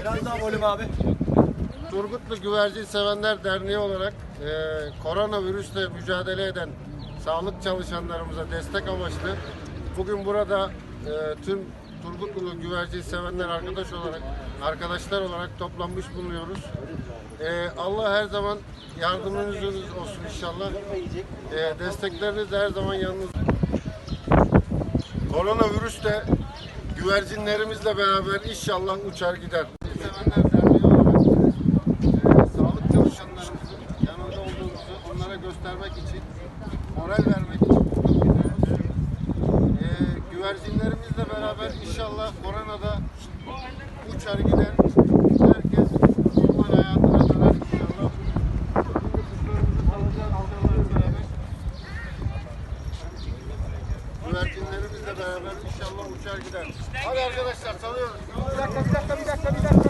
Biraz daha volüm abi. Turgutlu Güvercin Sevenler Derneği olarak e, koronavirüsle mücadele eden sağlık çalışanlarımıza destek amaçlı bugün burada e, tüm Turgutlu Güvercin Sevenler arkadaş olarak arkadaşlar olarak toplanmış bulunuyoruz. E, Allah her zaman yardımınız olsun inşallah. E, destekleriniz de her zaman yanınızda. Koronavirüs de güvercinlerimizle beraber inşallah uçar gider. Sağlık çalışanlarımızın yanında olduğumuzu onlara göstermek için, moral vermek için burada bulunuyoruz. E, güvercinlerimizle beraber inşallah koronada uçar gider. Güvercinlerimizle beraber inşallah uçar gider. Hadi arkadaşlar salıyoruz. Bir dakika bir dakika bir dakika bir dakika.